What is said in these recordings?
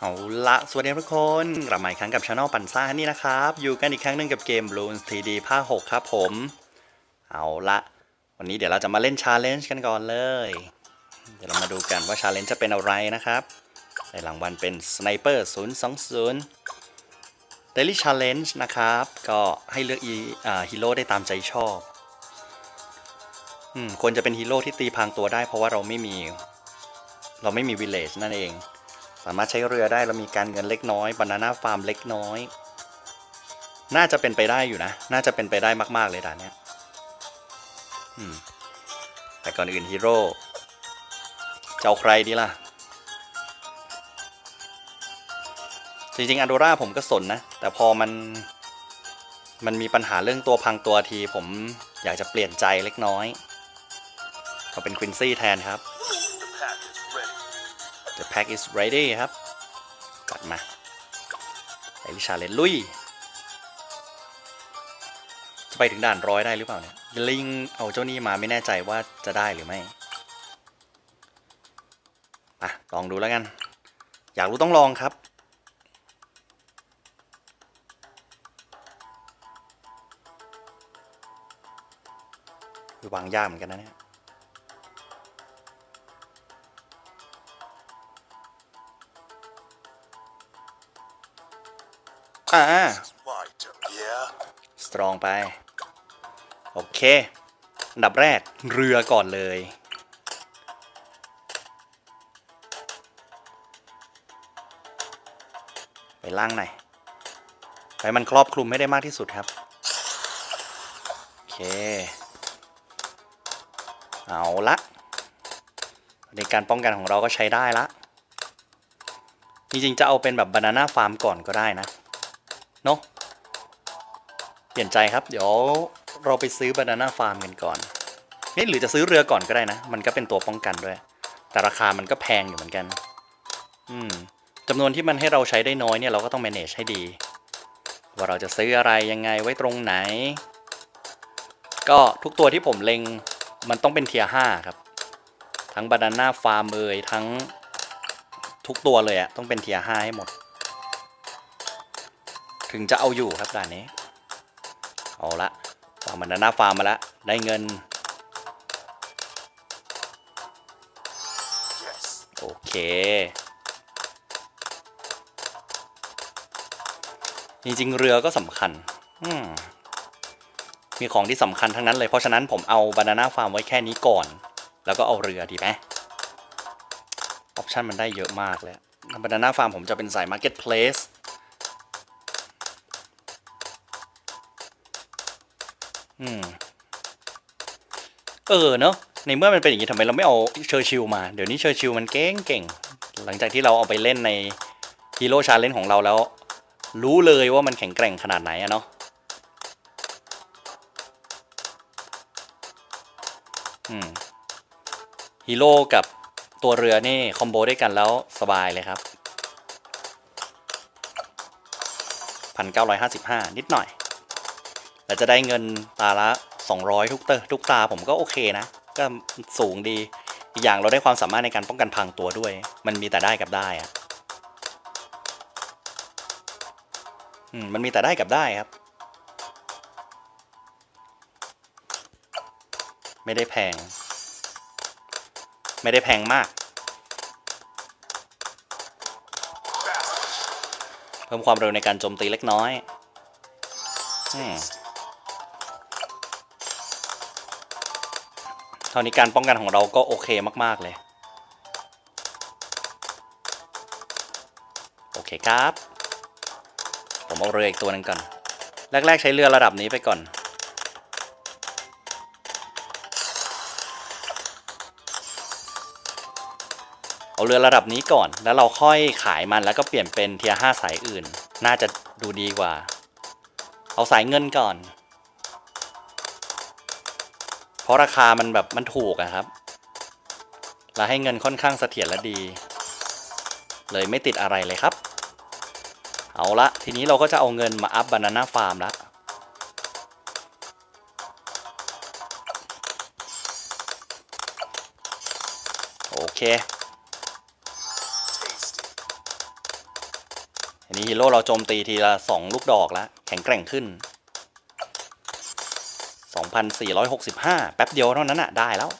เอาละสวัสดีทุกคนกลับมาอีกครั้งกับช anel ปันซ่านี่นะครับ อยู่กันอีกครั้งหนึ่งกับเกม Bloons 3D ภาค6ครับผม เอาละวันนี้เดี๋ยวเราจะมาเล่น Challenge กันก่อนเลย เดี๋ยวเรามาดูกันว่า Challenge จะเป็นอะไรนะครับในรางวัลเป็น Sniper 020 Daily Challenge นะครับ ก็ให้เลือกอีฮีโร่ได้ตามใจชอบอควรจะเป็นฮีโร่ที่ตีพรางตัวได้เพราะว่าเราไม่มี เราไม่มี village นั่นเองามารถใช้เรือได้เรามีการเงินเล็กน้อยบานาน่าฟาร์มเล็กน้อย น่าจะเป็นไปได้อยู่นะ น่าจะเป็นไปได้มากๆเลยด่านเนี้ยแต่ก่อนอื่นฮีโร่จะเอาใครดีล่ะ จริงๆอันโดราผมก็สนนะ แต่พอมัน มันมีปัญหาเรื่องตัวพังตัวทีผมอยากจะเปลี่ยนใจเล็กน้อยเอาเป็นควินซี่แทนครับ The pack is ready ครับกลับมาไอริชาเลนลุย จะไปถึงด่านร้อยได้หรือเปล่าเนี่ย ลิงเอาเจ้านี่มาไม่แน่ใจว่าจะได้หรือไม่อะลองดูแล้วกัน อยากรู้ต้องลองครับวางยากเหมือนกันนะเนี่ย อ่าสตรองไป โอเคอันดับแรกเรือก่อนเลย ไปล่างหน่อยไปมันครอบคลุมให้ได้มากที่สุดครับ โอเค เอาละในการป้องกันของเราก็ใช้ได้ละจริงๆจะเอาเป็นแบบบานาน่าฟาร์มก่อนก็ได้นะ เนอะเปลี่ยนใจครับ เดี๋ยวเราไปซื้อบานาน่าฟาร์มกันก่อนเฮ้ยหรือจะซื้อเรือก่อนก็ได้นะ มันก็เป็นตัวป้องกันด้วย แต่ราคามันก็แพงอยู่เหมือนกัน อืมจำนวนที่มันให้เราใช้ได้น้อยเนี่ยเราก็ต้อง manage ให้ดี ว่าเราจะซื้ออะไรยังไงไว้ตรงไหน ก็ทุกตัวที่ผมเล็งมันต้องเป็นเทียร์ห้าครับ ทั้งบานาน่าฟาร์มเอยทั้งทุกตัวเลยอะต้องเป็นเทียร์ห้าให้หมด ถึงจะเอาอยู่ครับด่านนี้ เอาละวางบานนาฟาร์มมาแล้วได้เงิน Yes. โอเค จริงๆ เรือก็สำคัญ มีของที่สำคัญทั้งนั้นเลย เพราะฉะนั้นผมเอาบานาน่าฟาร์มไว้แค่นี้ก่อน แล้วก็เอาเรือดีไหมออปชันมันได้เยอะมากเลยบานาน่าฟาร์มผมจะเป็นสาย Marketplace อืม เออเนอะในเมื่อมันเป็นอย่างนี้ทำไมเราไม่เอาเชอร์ชิลมา เดี๋ยวนี้เชอร์ชิลมันเก่งเก่ง หลังจากที่เราเอาไปเล่นในฮีโร่ชาเลนจ์ของเราแล้ว รู้เลยว่ามันแข็งแกร่งขนาดไหนอะเนาะอืมฮีโร่กับตัวเรือนี่คอมโบด้วยกันแล้วสบายเลยครับพันเก้าร้อยห้าสิบห้านิดหน่อย แล้วจะได้เงินตาละ 200 ทุกเตอร์ทุกตาผมก็โอเคนะ ก็สูงดีอีกอย่างเราได้ความสามารถในการป้องกันพังตัวด้วย มันมีแต่ได้กับได้อะมมันมีแต่ได้กับได้ครับ ไม่ได้แพง ไม่ได้แพงมาก เพิ่มความเร็วในการโจมตีเล็กน้อย อืม เท่านี้การป้องกันของเราก็โอเคมาก ๆ เลย โอเคครับ ผมเอาเรืออีกตัวหนึงก่อน แรก ๆ ใช้เรือระดับนี้ไปก่อนเอาเรือระดับนี้ก่อน แล้วเราค่อยขายมันแล้วก็เปลี่ยนเป็นเทียห้าสายอื่น น่าจะดูดีกว่า เอาสายเงินก่อน ราะราคามันแบบมันถูกอะครับ และให้เงินค่อนข้างเสถียรและดี เลยไม่ติดอะไรเลยครับ เอาละทีนี้เราก็จะเอาเงินมาอัพบานาน่าฟาร์มละโอเคอันนี้ฮีโร่เราโจมตีทีละสองลูกดอกแล้วแข็งแกร่งขึ้น 2,465 แป๊บเดียวเท่านั้นอะได้แล้ว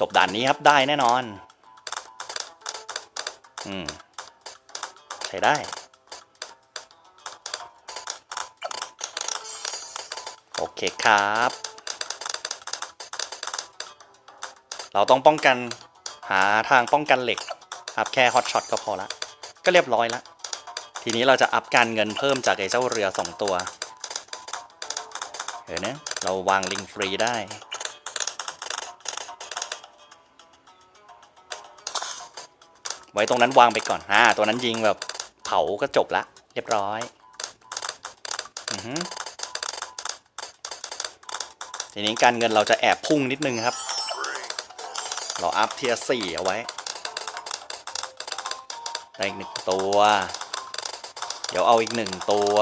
จบด่านนี้ครับได้แน่นอน อืม ใช้ได้ โอเคครับ เราต้องป้องกันหาทางป้องกันเหล็กอัพแค่ฮอตช็อตก็พอละ ก็เรียบร้อยละ ทีนี้เราจะอัพการเงินเพิ่มจากไอ้เจ้าเรือสองตัว เห็นนะเราวางลิงฟรีได้ ไว้ตรงนั้นวางไปก่อนอ่าตัวนั้นยิงแบบเผาก็จบละ เรียบร้อยอือฮึทีนี้การเงินเราจะแอบพุ่งนิดนึงครับ เราอัพเทียสี่เอาไว้ ได้อีกหนึ่งตัว เดี๋ยวเอาอีกหนึ่งตัว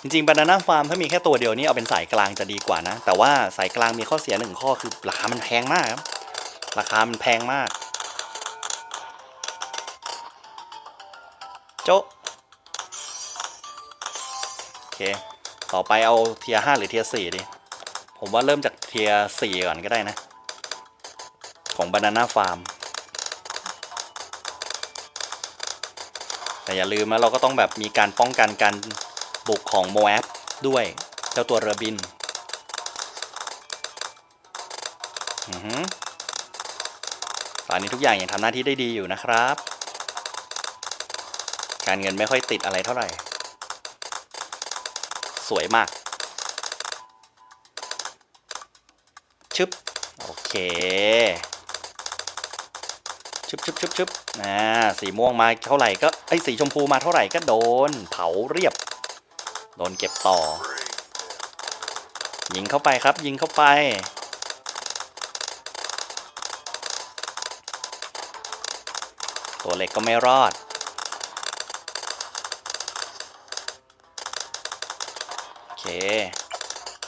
จริงๆบานาน่าฟาร์มถ้ามีแค่ตัวเดียวนี่เอาเป็นสายกลางจะดีกว่านะ แต่ว่าสายกลางมีข้อเสียหนึ่งข้อคือราคามันแพงมากครับ ราคามันแพงมาก โจะโอเค ต่อไปเอาเทียห้าหรือเทียสี่ดีผมว่าเริ่มจากเทียสี่ก่อนก็ได้นะ ของ Banana Farm แต่อย่าลืมนะเราก็ต้องแบบมีการป้องกันการ บุกของโมแอฟด้วยเจ้าตัวเรือบินอือหือตอนนี้ทุกอย่างยังทำหน้าที่ได้ดีอยู่นะครับ การเงินไม่ค่อยติดอะไรเท่าไหร่ สวยมาก ชึบ โอเค ชึบชึบชึบชึบอ่าสีม่วงมาเท่าไหร่ก็ไอ้สีชมพูมาเท่าไหร่ก็โดน เผาเรียบ โดนเก็บต่อ ยิงเข้าไปครับ ยิงเข้าไป ตัวเล็กก็ไม่รอด โอเค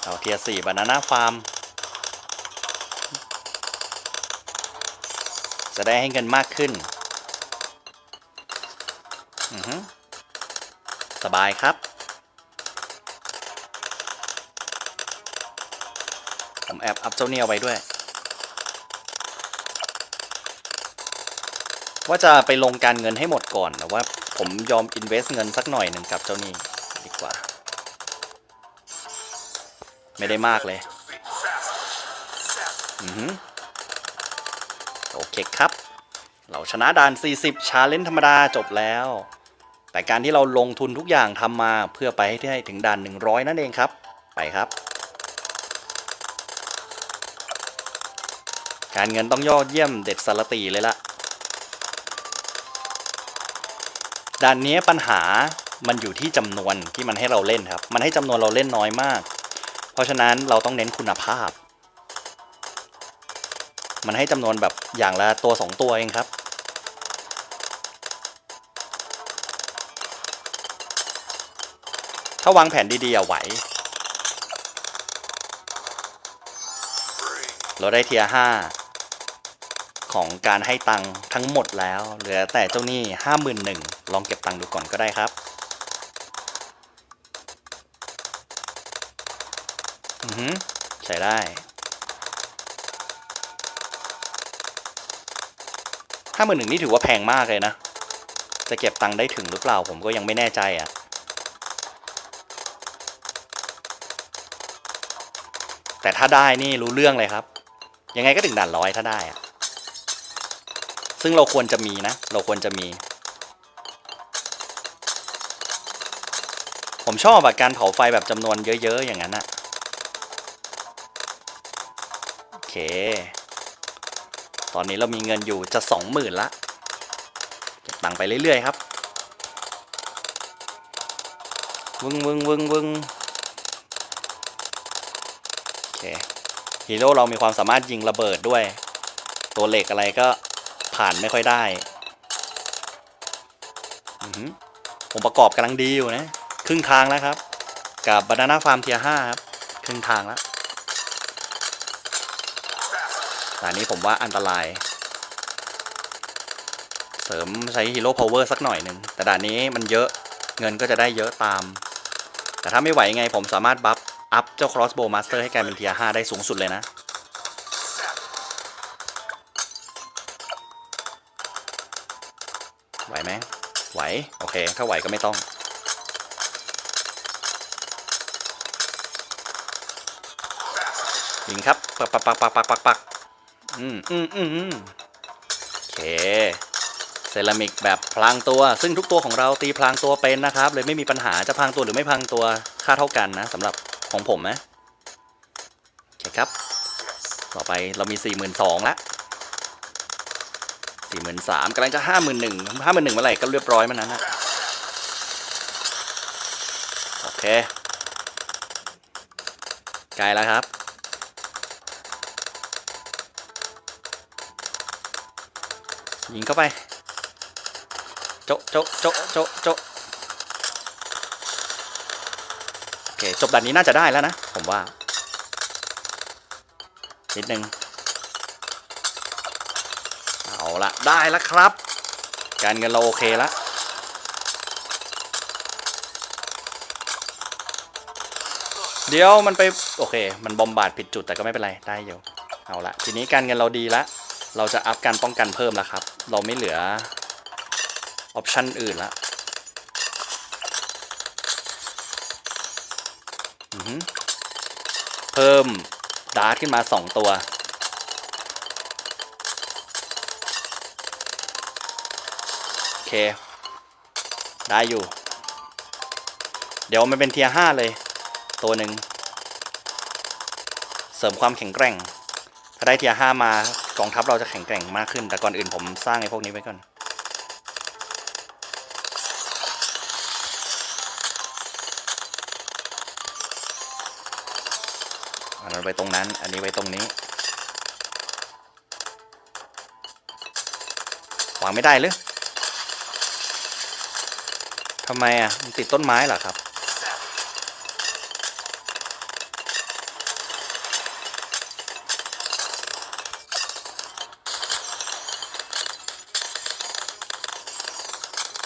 เอาเทียสี่บานาน่าฟาร์ม จะได้ให้เงินมากขึ้นอือฮึสบายครับ แอบอัพเจ้าเนี่ยไว้ด้วย ว่าจะไปลงการเงินให้หมดก่อนแต่ว่าผมยอม invest เงินสักหน่อยหนึ่งกับเจ้านี่ดีกว่า ไม่ได้มากเลยอือหือโอเคครับ เราชนะด่าน 40 ชาเลนจ์ธรรมดาจบแล้ว แต่การที่เราลงทุนทุกอย่างทำมาเพื่อไปให้ได้ถึงด่าน 100 นั่นเองครับ ไปครับ การเงินต้องยอดเยี่ยมเด็ดสารตีเลยละด่านนี้ปัญหามันอยู่ที่จำนวนที่มันให้เราเล่นครับ มันให้จำนวนเราเล่นน้อยมาก เพราะฉะนั้นเราต้องเน้นคุณภาพ มันให้จำนวนแบบอย่างละตัวสองตัวเองครับ ถ้าวางแผนดีๆอะไหว เราได้เทียห้า ของการให้ตังค์ทั้งหมดแล้ว เหลือแต่เจ้าหนี้ห้าหมื่นหนึ่งลองเก็บตังค์ดูก่อนก็ได้ครับอือหือใช้ได้ห้าหมื่นหนึ่งนี่ถือว่าแพงมากเลยนะ จะเก็บตังค์ได้ถึงหรือเปล่าผมก็ยังไม่แน่ใจอะ่ะแต่ถ้าได้นี่รู้เรื่องเลยครับ ยังไงก็ถึงด่านร้อยถ้าได้อะ ซึ่งเราควรจะมีนะ เราควรจะมี ผมชอบอะการเผาไฟแบบจำนวนเยอะ ๆ อย่างนั้นอะโอเค ตอนนี้เรามีเงินอยู่จะสองหมื่นละเก็บตังค์ไปเรื่อย ๆ ครับวึงวึงวึงวึงโอเคฮีโร่เรามีความสามารถยิงระเบิดด้วย ตัวเหล็กอะไรก็ ผ่านไม่ค่อยได้ผมประกอบกำลังดีอยู่นะ ครึ่งทางแล้วครับ กับบานาน่าฟาร์มเทียห้าครับ ครึ่งทางแล้วแต่นี้ผมว่าอันตราย เสริมใช้ฮีโร่พาวเวอร์สักหน่อยหนึ่ง แต่ด่านนี้มันเยอะเงินก็จะได้เยอะตาม แต่ถ้าไม่ไหวไงผมสามารถบัฟอัพเจ้า crossbow master ให้กลายเป็นเทียร์5ได้สูงสุดเลยนะ ไหว โอเค ถ้าไหวก็ไม่ต้อง ยิงครับ ปักปักปักปักปักปักปักอืมอืมอืมอืมโอเค เซรามิกแบบพลางตัว ซึ่งทุกตัวของเราตีพลางตัวเป็นนะครับ เลยไม่มีปัญหาจะพลางตัวหรือไม่พลางตัวค่าเท่ากันนะสำหรับของผมนะโอเคครับ ต่อไปเรามี 4 2 0 0 0ละ4 3 0 0 0กำลังจะ5 1 0 0 0 5 1 0 0 0เมื่อไหร่ก็เรียบร้อยมันนั้นนะโอเคใกลแล้วครับยิงเข้าไป โจะโจะโจะโจะโจะโอเค จบด่านนี้น่าจะได้แล้วนะ ผมว่า นิดนึง เอา ละได้แล้วครับ การเงินเราโอเคแล้วเดี๋ยวมันไปโอเค มันบอมบาดผิดจุดแต่ก็ไม่เป็นไรได้อยู่เอาละทีนี้การเงินเราดีล้วเราจะอัพการป้องกันเพิ่มแล้วครับ เราไม่เหลือออปชันอื่นละเพิ่มดาร์ทขึ้นมา 2 ตัว โอ เค ได้อยู่ เดี๋ยวมันเป็นเทียร์ห้าเลย ตัวหนึ่ง เสริมความแข็งแกร่ง ถ้าได้เทียร์ห้ามากองทัพเราจะแข็งแกร่งมากขึ้น แต่ก่อนอื่นผมสร้างไอ้พวกนี้ไว้ก่อนอันนั้นไว้ตรงนั้น อันนี้ไว้ตรงนี้ วางไม่ได้หรือ ทำไมอะ มันติดต้นไม้เหรอครับ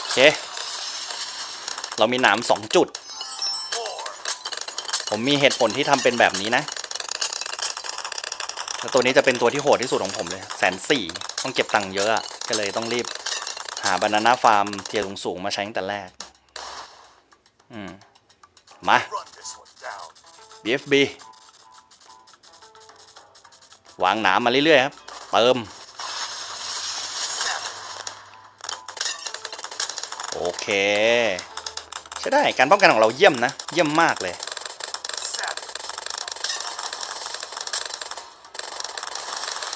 โอเค เรามีหนามสองจุด ผมมีเหตุผลที่ทำเป็นแบบนี้นะแล้วตัวนี้จะเป็นตัวที่โหดที่สุดของผมเลยแสนสี่ต้องเก็บตังค์เยอะก็เลยต้องรีบหาบานาน่าฟาร์มเทียร์สูงๆมาใช้ตั้งแต่แรก อืม มา DFB วางหนามมาเรื่อยๆครับ เติม โอเค ใช่ได้ การป้องกันของเราเยี่ยมนะ เยี่ยมมากเลย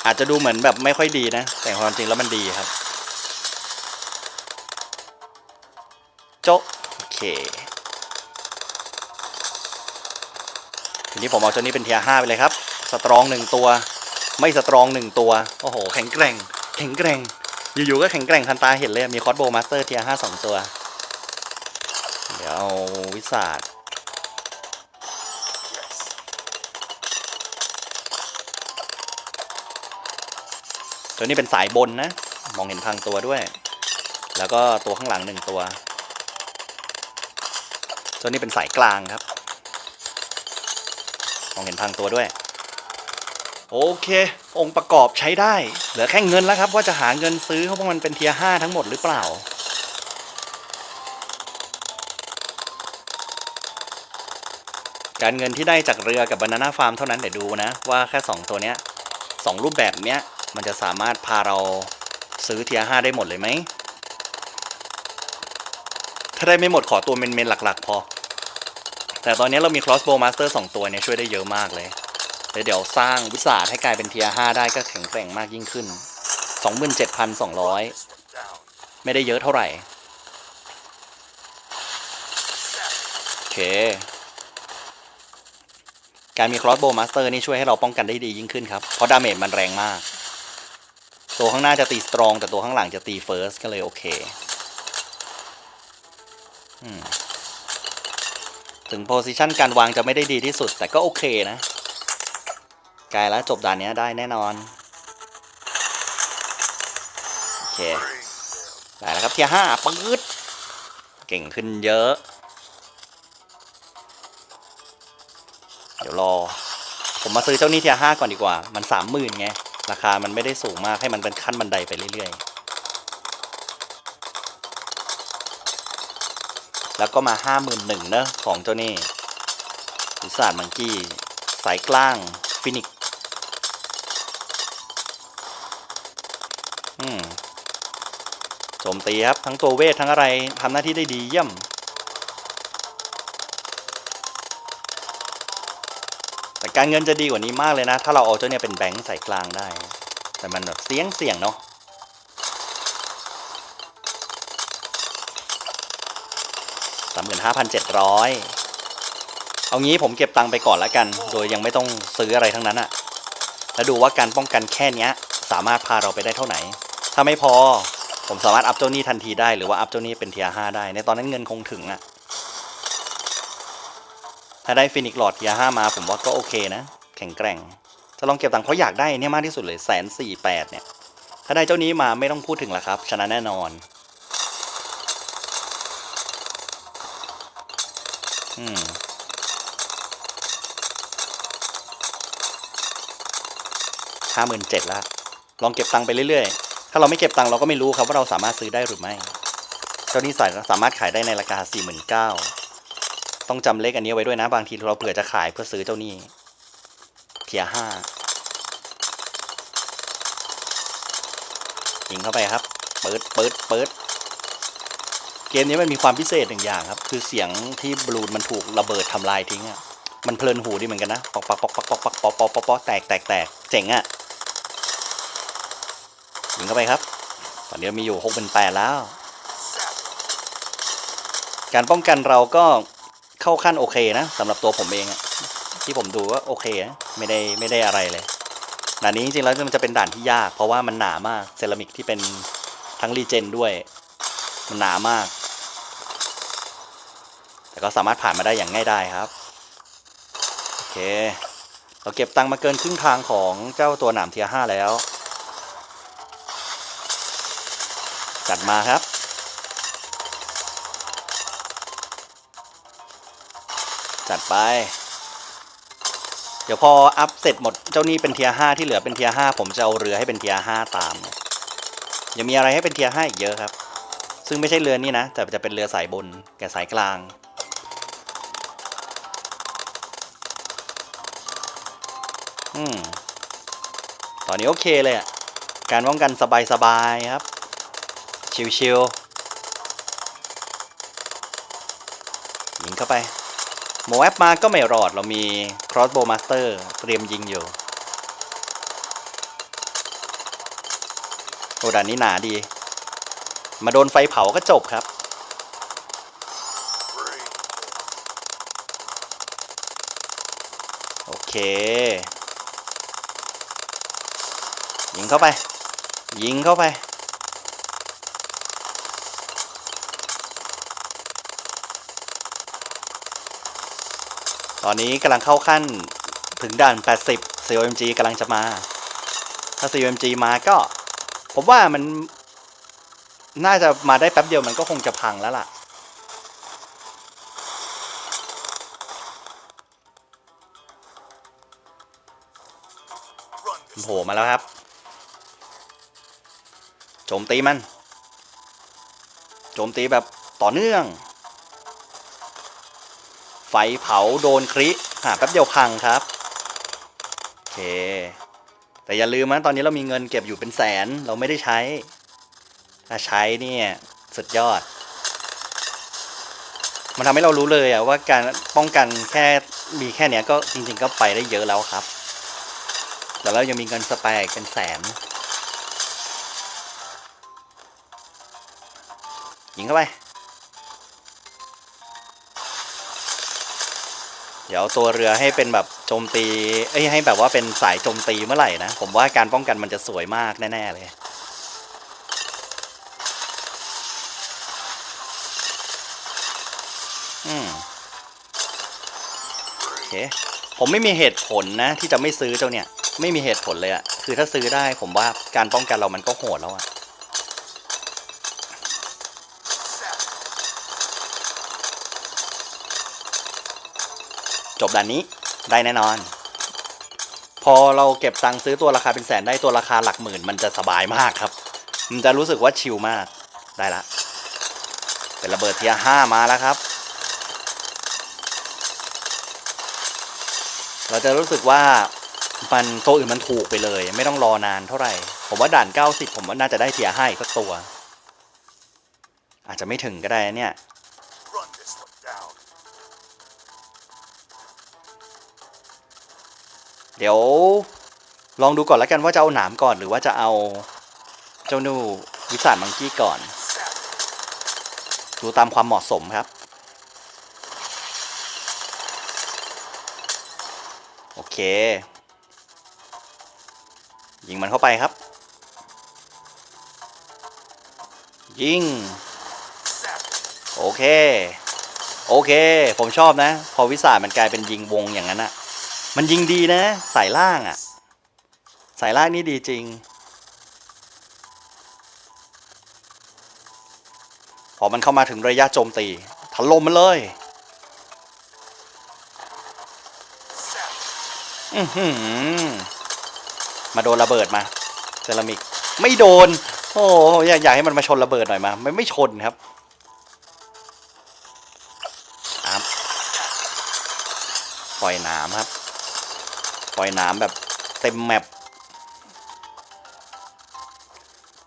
อาจจะดูเหมือนแบบไม่ค่อยดีนะ แต่ความจริงแล้วมันดีครับ โจะโอเค ทีนี้ผมเอาเจ้านี้เป็นเทียห้าไปเลยครับ สตรองหนึ่งตัว ไม่สตรองหนึ่งตัว โอ้โห แข็งแกร่ง แข็งแกร่ง อยู่ๆก็แข็งแกร่งทันตาเห็นเลย มีคอสโบมาสเตอร์เทียห้าสองตัว เดี๋ยวเอาวิสาดตัวนี้เป็นสายบนนะ มองเห็นพังตัวด้วย แล้วก็ตัวข้างหลังหนึ่งตัว ตัวนี้เป็นสายกลางครับ องเห็นพังตัวด้วย โอเค องค์ประกอบใช้ได้ เหลือแค่เงินแล้วครับ ว่าจะหาเงินซื้อเพราะมันเป็นเทียห้าทั้งหมดหรือเปล่า การเงินที่ได้จากเรือกับบานาน่าฟาร์มเท่านั้นเดี๋ยวดูนะ ว่าแค่ 2 ตัวเนี้ยสองรูปแบบเนี้ยมันจะสามารถพาเราซื้อเทียห้าได้หมดเลยไหมถ้าได้ไม่หมดขอตัวเมนๆหลัก ๆ พอ แต่ตอนนี้เรามี crossbow master 2 ตัวเนี่ยช่วยได้เยอะมากเลยเดี๋ยวเดี๋ยวสร้างวิสาทให้กลายเป็นเทียห้าได้ก็แข็งแกร่งมากยิ่งขึ้น 27,200 ไม่ได้เยอะเท่าไหร่ โอเค การมี crossbow master นี่ช่วยให้เราป้องกันได้ดียิ่งขึ้นครับ เพราะดาเมจมันแรงมาก ตัวข้างหน้าจะตี strong แต่ตัวข้างหลังจะตี first ก็เลยโอเค อืม ถึง position การวางจะไม่ได้ดีที่สุด แต่ก็โอเคนะกลายแล้วจบด่านเนี้ยได้แน่นอน โอเค ได้แล้วครับเทียห้าปื๊ดเก่งขึ้นเยอะ เดี๋ยวรอ ผมมาซื้อเจ้านี่เทียห้าก่อนดีกว่า มันสามหมื่นไง ราคามันไม่ได้สูงมากให้มันเป็นขั้นบันไดไปเรื่อยๆ แล้วก็มาห้าหมื่นหนึ่งเนอะของเจ้านี่วิสาดมังกี้ สายกลาง ฟินิกซ์อืมโจมตีครับ ทั้งตัวเวท ทั้งอะไรทำหน้าที่ได้ดีเยี่ยม แต่การเงินจะดีกว่านี้มากเลยนะ ถ้าเราเอาเจ้าเนี่ยเป็นแบงค์ใส่กลางได้ แต่มันแบบเสี่ยงเสี่ยงเนาะ สามหมื่นห้าพันเอยเอางี้ผมเก็บตังค์ไปก่อนละกัน โดยยังไม่ต้องซื้ออะไรทั้งนั้นอะแล้วดูว่าการป้องกันแค่เนี้ยสามารถพาเราไปได้เท่าไหร่ ถ้าไม่พอผมสามารถอัพเจ้าหนี้ทันทีได้หรือว่าอัพเจ้าหนี้เป็นเทียห้าได้ ในตอนนั้นเงินคงถึงอะถ้าได้ฟินิกหลอดเทียห้ามาผมว่าก็โอเคนะ แข็งแกร่ง จะลองเก็บตังค์เพราะอยากได้เนี่ยมากที่สุดเลยแสนสี่แปดเนี่ย ถ้าได้เจ้านี้มาไม่ต้องพูดถึงละครับ ชนะแน่นอน อืมห้าหมื่นเจ็ดละลองเก็บตังค์ไปเรื่อยๆ ถ้าเราไม่เก็บตังค์เราก็ไม่รู้ครับว่าเราสามารถซื้อได้หรือไม่ เจ้านี้ใส่สามารถขายได้ในราคาสี่หมื่นเก้าต้องจำเลขอันนี้ไว้ด้วยนะบางทีเราเผื่อจะขายเพื่อซื้อเจ้านี้เทียห้ายิงเข้าไปครับ เปิดเปิดเปิด เกมนี้มันมีความพิเศษหนึ่งอย่างครับ คือเสียงที่บลูนมันถูกระเบิดทำลายทิ้งอะมันเพลินหูดีเหมือนกันนะปอกปอกปอกปอกปอกปอกปอกปอกปอกปอแตกแตกแตกเจ๋งอะยิงเข้าไปครับ ตอนนี้มีอยู่หกเป็นแปดแล้ว การป้องกันเราก็เข้าขั้นโอเคนะสำหรับตัวผมเองที่ผมดูว่าโอเคนะไม่ได้ไม่ได้อะไรเลยด่านนี้จริงๆแล้วมันจะเป็นด่านที่ยาก เพราะว่ามันหนามากเซรามิกที่เป็นทั้งรีเจนด้วย มันหนามาก แต่ก็สามารถผ่านมาได้อย่างง่ายได้ครับโอเคเราเก็บตังค์มาเกินครึ่งทางของเจ้าตัวหนามเทียห้าแล้ว จัดมาครับ จัดไป เดี๋ยวพออัพเสร็จหมดเจ้านี่เป็นเทียห้าที่เหลือเป็นเทียห้าผมจะเอาเรือให้เป็นเทียห้าตามยังมีอะไรให้เป็นเทียห้าอีกเยอะครับ ซึ่งไม่ใช่เรือนี่นะแต่จะเป็นเรือสายบนกับสายกลาง อืมตอนนี้โอเคเลยอะการป้องกันสบายๆครับ ชิวๆยิงเข้าไปโมแอปมาก็ไม่รอดเรามี crossbow master เตรียมยิงอยู่โอ้ด่านนี้หนาดี มาโดนไฟเผาก็จบครับ โอเค ยิงเข้าไป ยิงเข้าไป ตอนนี้กำลังเข้าขั้นถึงด่าน 80 COMG กำลังจะมา ถ้า COMG มาก็ ผมว่ามัน น่าจะมาได้แป๊บเดียวมันก็คงจะพังแล้วล่ะโผล่มาแล้วครับ โจมตีมัน โจมตีแบบต่อเนื่อง ไฟเผาโดนคริหาแป๊บเดียวพังครับ โอเค แต่อย่าลืมนะตอนนี้เรามีเงินเก็บอยู่เป็นแสนเราไม่ได้ใช้ ถ้าใช้เนี่ยสุดยอด มันทำให้เรารู้เลยอะว่าการป้องกันแค่มีแค่เนี้ยก็จริงๆก็ไปได้เยอะแล้วครับ แต่เรายังมีเงินสแปร์อีกเป็นแสน ยิงเข้าไป เดี๋ยวเอาตัวเรือให้เป็นแบบโจมตีเอ้ยให้แบบว่าเป็นสายโจมตีเมื่อไหร่นะ ผมว่าการป้องกันมันจะสวยมากแน่ ๆ เลยอืมโอเคผมไม่มีเหตุผลนะ ที่จะไม่ซื้อเจ้าเนี่ย ไม่มีเหตุผลเลยอะคือถ้าซื้อได้ผมว่าการป้องกันเรามันก็โหดแล้วอะ จบด่านนี้ได้แน่นอน พอเราเก็บตังค์ซื้อตัวราคาเป็นแสนได้ตัวราคาหลักหมื่น มันจะสบายมากครับ มันจะรู้สึกว่าชิลมากได้ละ เป็นระเบิดเทียห้ามาแล้วครับ เราจะรู้สึกว่ามันตัวอื่นมันถูกไปเลย ไม่ต้องรอนานเท่าไหร่ ผมว่าด่าน 90 ผมว่าน่าจะได้เทียร์ห้าอีกสักตัว อาจจะไม่ถึงก็ได้เนี่ย เดี๋ยวลองดูก่อนแล้วกันว่าจะเอาหนามก่อนหรือว่าจะเอาเจ้านูวิสานมังกี้ก่อน ดูตามความเหมาะสมครับ โอเค ยิงมันเข้าไปครับ ยิง โอเค โอเค ผมชอบนะ พอวิสามันกลายเป็นยิงวงอย่างนั้นอะ มันยิงดีนะ สายล่างอะสายล่างนี่ดีจริง พอมันเข้ามาถึงระยะโจมตีถล่มมันเลยอือหือมาโดนระเบิดมาเซรามิก ไม่โดน โอ้อยากอยากให้มันมาชนระเบิดหน่อยมาไม่ไม่ชนครับปล่อยหน้ำครับ ปล่อยน้ำแบบเต็มแมป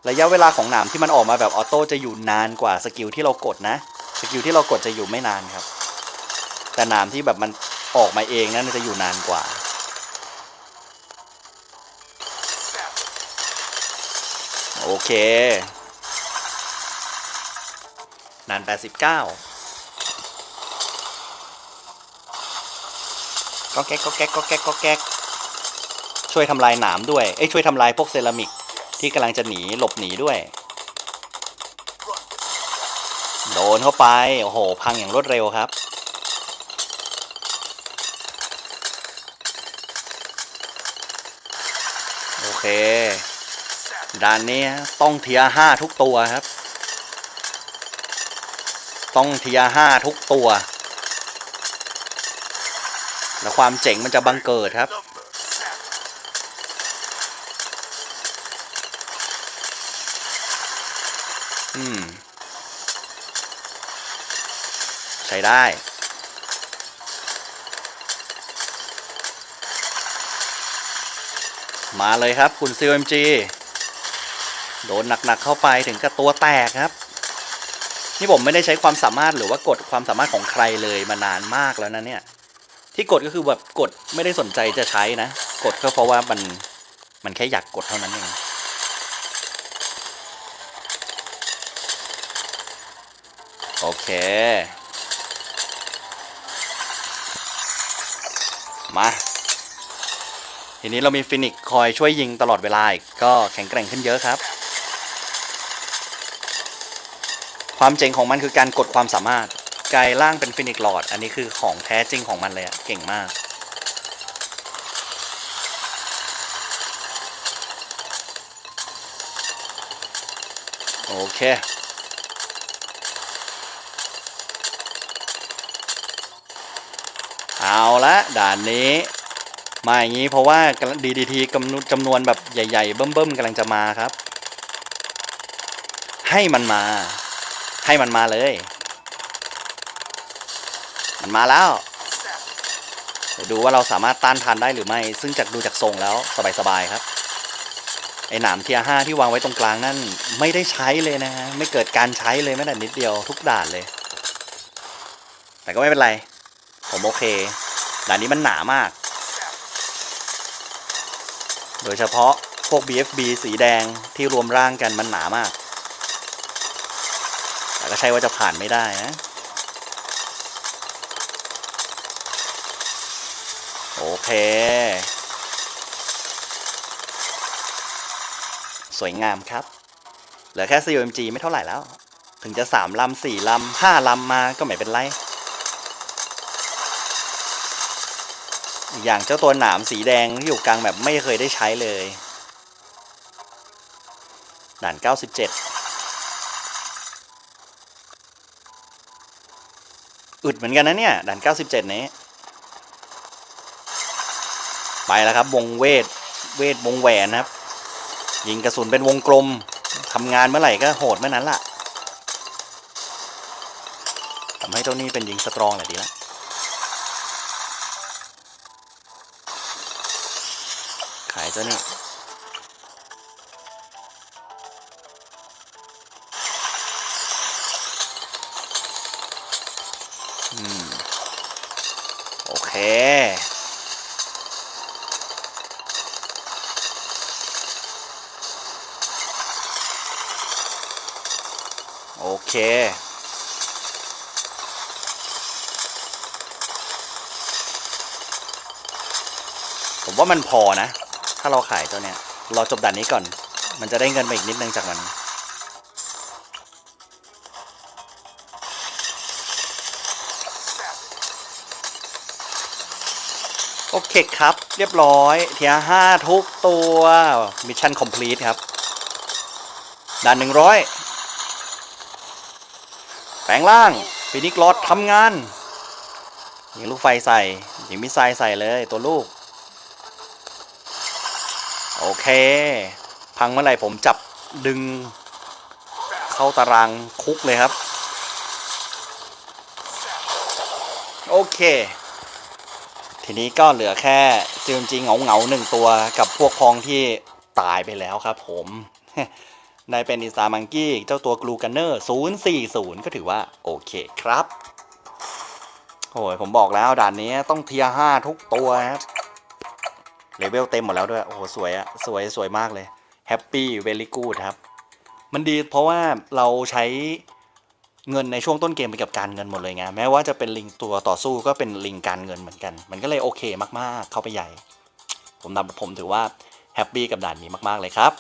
ระยะเวลาของหนามที่มันออกมาแบบออโต้จะอยู่นานกว่าสกิลที่เรากดนะ สกิลที่เรากดจะอยู่ไม่นานครับ แต่หนามที่แบบมันออกมาเองนั้นจะอยู่นานกว่า โอเค นาน 89ก็แก๊กก็แก๊กก็แก๊กก็แก๊ก ช่วยทำลายหนามด้วย เอ้ยช่วยทำลายพวกเซรามิกที่กำลังจะหนีหลบหนีด้วย โดนเข้าไป โอ้โห พังอย่างรวดเร็วครับ โอเค ด่านนี้ต้องเทียร์ห้าทุกตัวครับ ต้องเทียร์ห้าทุกตัว แล้วความเจ๋งมันจะบังเกิดครับ อืม ใช้ได้ มาเลยครับคุณ CMG โดนหนักๆเข้าไปถึงกับตัวแตกครับ นี่ผมไม่ได้ใช้ความสามารถหรือว่ากดความสามารถของใครเลยมานานมากแล้วนะเนี่ย ที่กดก็คือแบบกดไม่ได้สนใจจะใช้นะ กดก็เพราะว่ามันมันแค่อยากกดเท่านั้นเอง โอเค มา ทีนี้เรามีฟินิกคอยช่วยยิงตลอดเวลาอีกก็แข็งแกร่งขึ้นเยอะครับ ความเจ๋งของมันคือการกดความสามารถกลายร่างเป็นฟินิกหลอด อันนี้คือของแท้จริงของมันเลยอะเก่งมากโอเค เอาละด่านนี้ มาอย่างนี้เพราะว่า DDT กำนจำนวนแบบใหญ่ๆ เบิ่มๆกำลังจะมาครับ ให้มันมา ให้มันมาเลย มันมาแล้วเดี๋ยวดูว่าเราสามารถต้านทานได้หรือไม่ ซึ่งจากดูจากทรงแล้วสบายๆครับ ไอ้หนามเทียห้าที่วางไว้ตรงกลางนั่นไม่ได้ใช้เลยนะฮะ ไม่เกิดการใช้เลยแม้แต่นิดเดียวทุกด่านเลย แต่ก็ไม่เป็นไร ผมโอเค ด่านนี้มันหนามาก โดยเฉพาะพวก BFB สีแดงที่รวมร่างกันมันหนามาก แต่ก็ใช่ว่าจะผ่านไม่ได้นะโอเค สวยงามครับ เหลือแค่ COMG ไม่เท่าไหร่แล้ว ถึงจะ 3 ลำ 4 ลำ 5 ลำมาก็ไม่เป็นไร อย่างเจ้าตัวหนามสีแดงที่อยู่กลางแบบไม่เคยได้ใช้เลยด่าน 97 อึดเหมือนกันนะเนี่ยด่าน 97 นี้ ไปแล้วครับวงเวท เวทวงแหวนนะครับ ยิงกระสุนเป็นวงกลมทำงานเมื่อไหร่ก็โหดเมื่อนั้นล่ะทำให้เจ้านี่เป็นยิงสตรองแหละดีละ ขายเจ้านี่อืมโอเค โอเคผมว่ามันพอนะ ถ้าเราขายตัวเนี้ยเราจบด่านนี้ก่อน มันจะได้เงินมาอีกนิดนึงจากมันโอเคครับ เรียบร้อย เทียห้าทุกตัวมิชชั่นคอมพลีทครับ ด่านหนึ่งร้อยแปลงร่างฟินิกลอดทำงาน ยิงลูกไฟใส่ ยิงมิสไซล์ใส่เลยตัวลูก โอเค พังเมื่อไหร่ผมจับดึง เข้าตารางคุกเลยครับ โอเค ทีนี้ก็เหลือแค่ซีมจีเหงาเหงาหนึ่งตัวกับพวกพองที่ตายไปแล้วครับผมนายเป็นอิสามังกี้เจ้าตัวกลูกันเนอร์ 040 ก็ถือว่า โอเคครับ โอ้ยผมบอกแล้วด่านนี้ต้องเทียร์ห้าทุกตัวครับ เลเวลเต็มหมดแล้วด้วย โอ้โห สวยอะสวยสวยมากเลยแฮปปี้เวลี่กูดครับ มันดีเพราะว่าเราใช้เงินในช่วงต้นเกมไปกับการเงินหมดเลยไงแม้ว่าจะเป็นลิงตัวต่อสู้ก็เป็นลิงการเงินเหมือนกัน มันก็เลยโอเคมากๆ เข้าไปใหญ่ ผมนำผมถือว่าแฮปปี้กับด่านนี้มากๆเลยครับ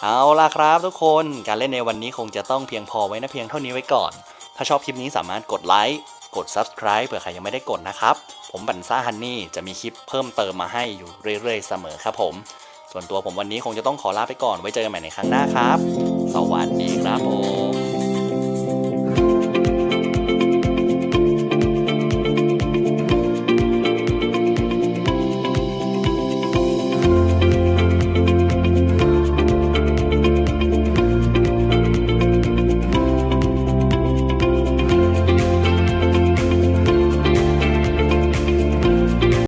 เอาล่ะครับทุกคนการเล่นในวันนี้คงจะต้องเพียงพอไว้นะเพียงเท่านี้ไว้ก่อน ถ้าชอบคลิปนี้สามารถกดไลค์ กด Subscribe เผื่อใครยังไม่ได้กดนะครับ ผมบันซ่าฮันนี่จะมีคลิปเพิ่มเติมมาให้อยู่เรื่อยๆ เสมอครับผม ส่วนตัวผมวันนี้คงจะต้องขอลาไปก่อนไว้เจอกันใหม่ในครั้งหน้าครับ สวัสดีครับผม